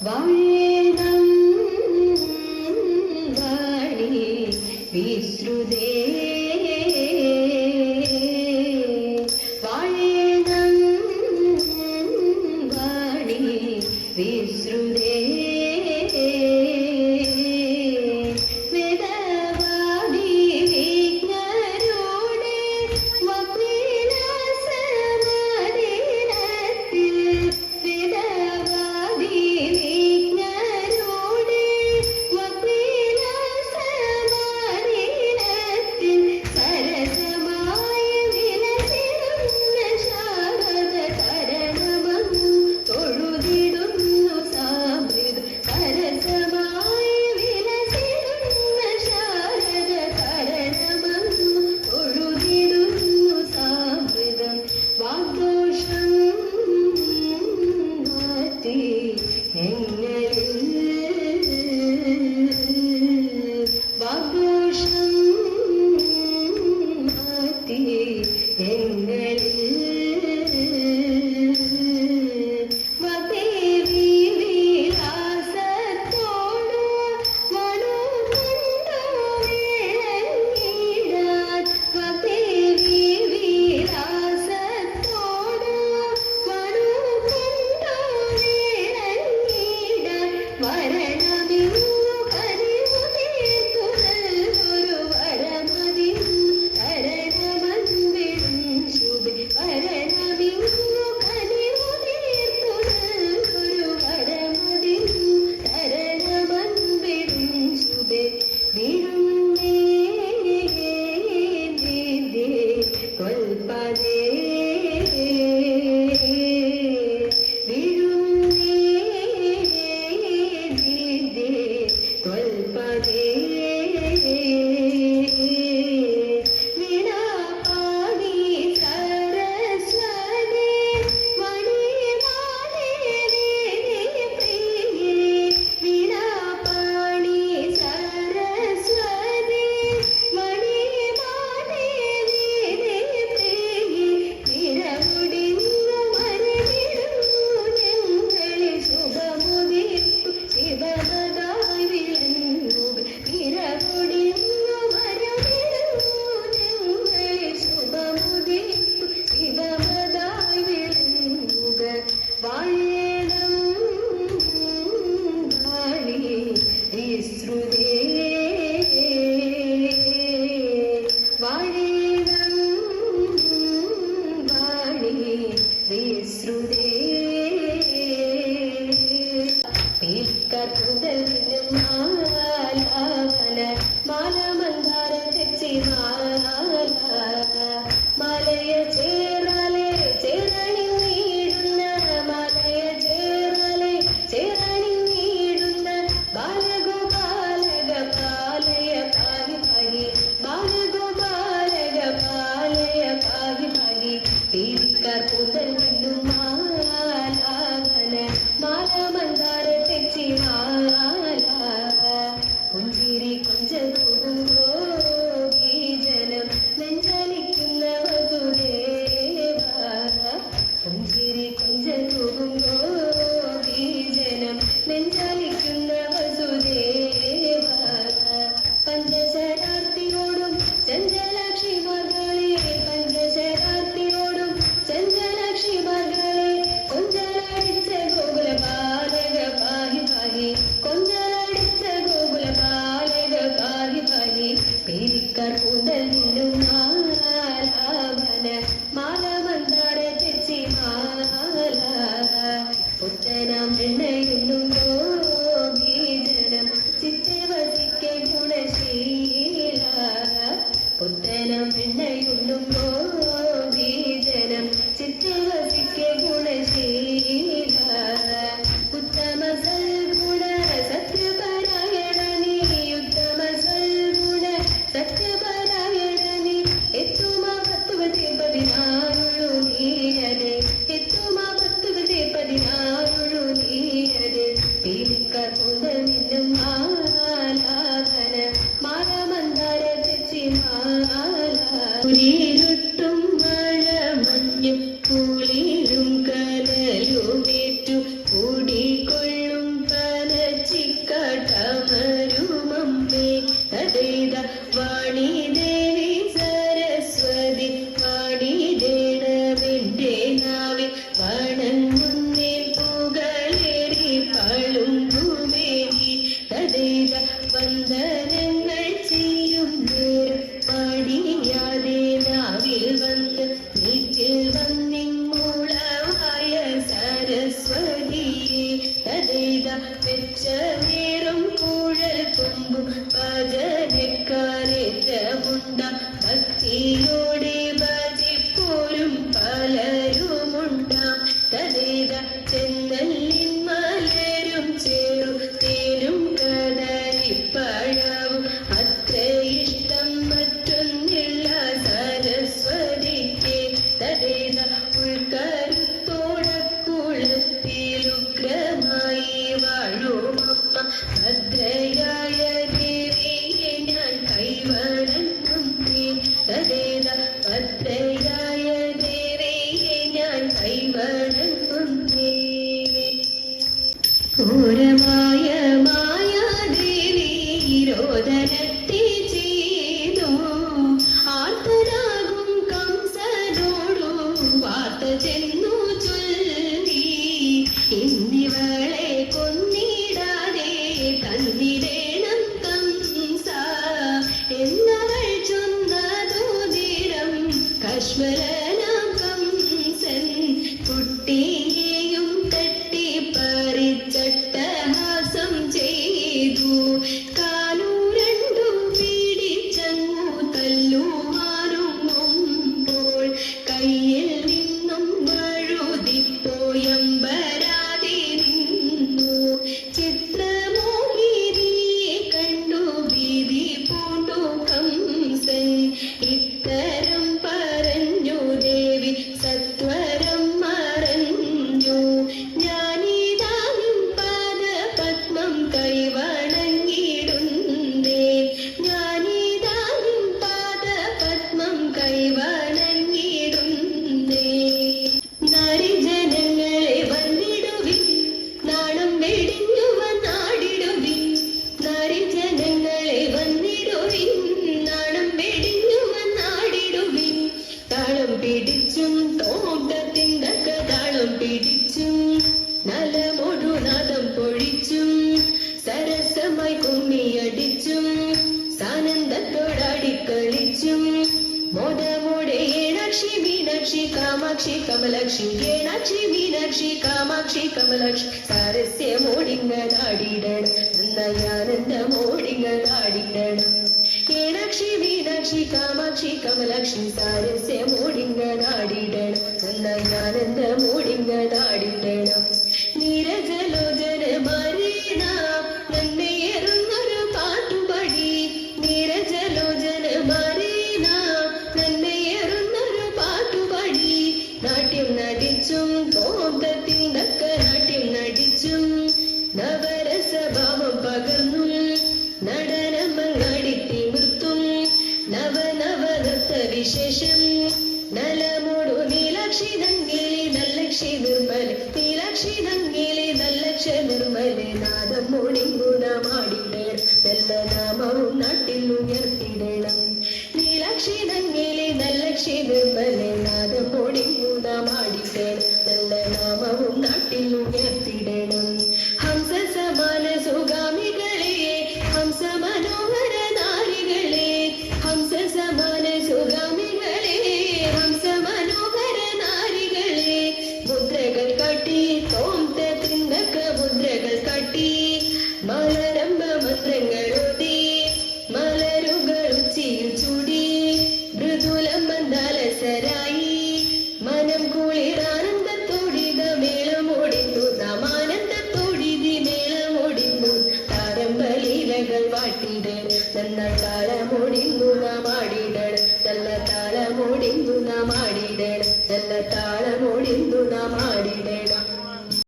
വാഴ വിശ്രുതേ Puri ചെയ്ത വെച്ച നേരം കൂഴൽ തുമ്പും പകൽ மீனாட்சி காமாட்சி கமலட்சுமி ஏனாட்சி மீனாட்சி காமாட்சி கமலட்சுமி சரஸ்ய மோடிங்க நாடிடட நன்னயானந்த மோடிங்க நாடிடட ஏனாட்சி மீனாட்சி காமாட்சி கமலட்சுமி சரஸ்ய மோடிங்க நாடிடட நன்னயானந்த மோடிங்க நாடிடட நீரஜ നാട്ടിൽ ഉയർത്തിടണം നീലാക്ഷി തങ്ങിലെ നല്ല നിർമ്മലെ வீர